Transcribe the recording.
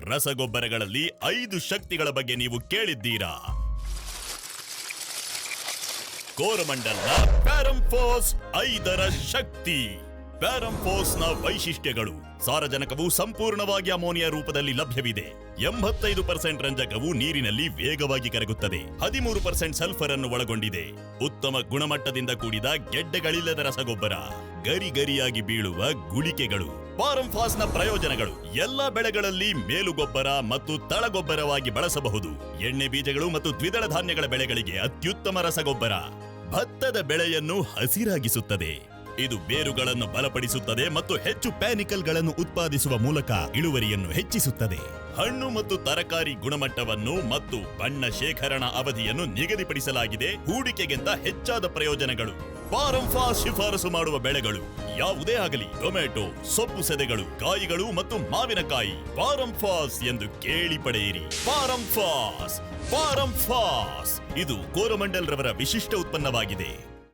ರಸಗೊಬ್ಬರಗಳಲ್ಲಿ ಐದು ಶಕ್ತಿಗಳ ಬಗ್ಗೆ ನೀವು ಕೇಳಿದ್ದೀರಾ? ಕೋರಮಂಡಲ್ನ ಪ್ಯಾರಂಫೋಸ್ ಐದರ ಶಕ್ತಿ. ಪ್ಯಾರಂಫೋಸ್ನ ವೈಶಿಷ್ಟ್ಯಗಳು, ಸಾರಜನಕವು ಸಂಪೂರ್ಣವಾಗಿ ಅಮೋನಿಯಾ ರೂಪದಲ್ಲಿ ಲಭ್ಯವಿದೆ. ಎಂಬತ್ತೈದು ಪರ್ಸೆಂಟ್ ರಂಜಕವು ನೀರಿನಲ್ಲಿ ವೇಗವಾಗಿ ಕರಗುತ್ತದೆ. ಹದಿಮೂರು ಪರ್ಸೆಂಟ್ ಸಲ್ಫರ್ ಅನ್ನು ಒಳಗೊಂಡಿದೆ. ಉತ್ತಮ ಗುಣಮಟ್ಟದಿಂದ ಕೂಡಿದ ಗೆಡ್ಡೆಗಳಿಲ್ಲದ ರಸಗೊಬ್ಬರ. ಗರಿ ಗರಿಯಾಗಿ ಬೀಳುವ ಗುಳಿಕೆಗಳು. ಪಾರಂಫಾಸ್ನ ಪ್ರಯೋಜನಗಳು. ಎಲ್ಲ ಬೆಳೆಗಳಲ್ಲಿ ಮೇಲುಗೊಬ್ಬರ ಮತ್ತು ತಳಗೊಬ್ಬರವಾಗಿ ಬಳಸಬಹುದು. ಎಣ್ಣೆ ಬೀಜಗಳು ಮತ್ತು ದ್ವಿದಳ ಧಾನ್ಯಗಳ ಬೆಳೆಗಳಿಗೆ ಅತ್ಯುತ್ತಮ ರಸಗೊಬ್ಬರ. ಭತ್ತದ ಬೆಳೆಯನ್ನು ಹಸಿರಾಗಿಸುತ್ತದೆ. ಇದು ಬೇರುಗಳನ್ನು ಬಲಪಡಿಸುತ್ತದೆ ಮತ್ತು ಹೆಚ್ಚು ಪ್ಯಾನಿಕಲ್ಗಳನ್ನು ಉತ್ಪಾದಿಸುವ ಮೂಲಕ ಇಳುವರಿಯನ್ನು ಹೆಚ್ಚಿಸುತ್ತದೆ. ಹಣ್ಣು ಮತ್ತು ತರಕಾರಿ ಗುಣಮಟ್ಟವನ್ನು ಮತ್ತು ಬಣ್ಣ ಶೇಖರಣಾ ಅವಧಿಯನ್ನು ನಿಗದಿಪಡಿಸಲಾಗಿದೆ. ಹೂಡಿಕೆಗಿಂತ ಹೆಚ್ಚಾದ ಪ್ರಯೋಜನಗಳು. ಪಾರಂಫಾ ಶಿಫಾರಸು ಮಾಡುವ ಬೆಳೆಗಳು. ಯಾವುದೇ ಆಗಲಿ ಟೊಮೆಟೊ ಸೊಪ್ಪು ಸೆದೆಗಳು, ಕಾಯಿಗಳು ಮತ್ತು ಮಾವಿನಕಾಯಿ. ಪಾರಂಫಾಸ್ ಎಂದು ಕೇಳಿ ಪಡೆಯಿರಿ ಪಾರಂಫಾಸ್ ಪಾರಂಫಾಸ್ ಇದು ಕೋರಮಂಡಲ್ ರವರ ವಿಶಿಷ್ಟ ಉತ್ಪನ್ನವಾಗಿದೆ.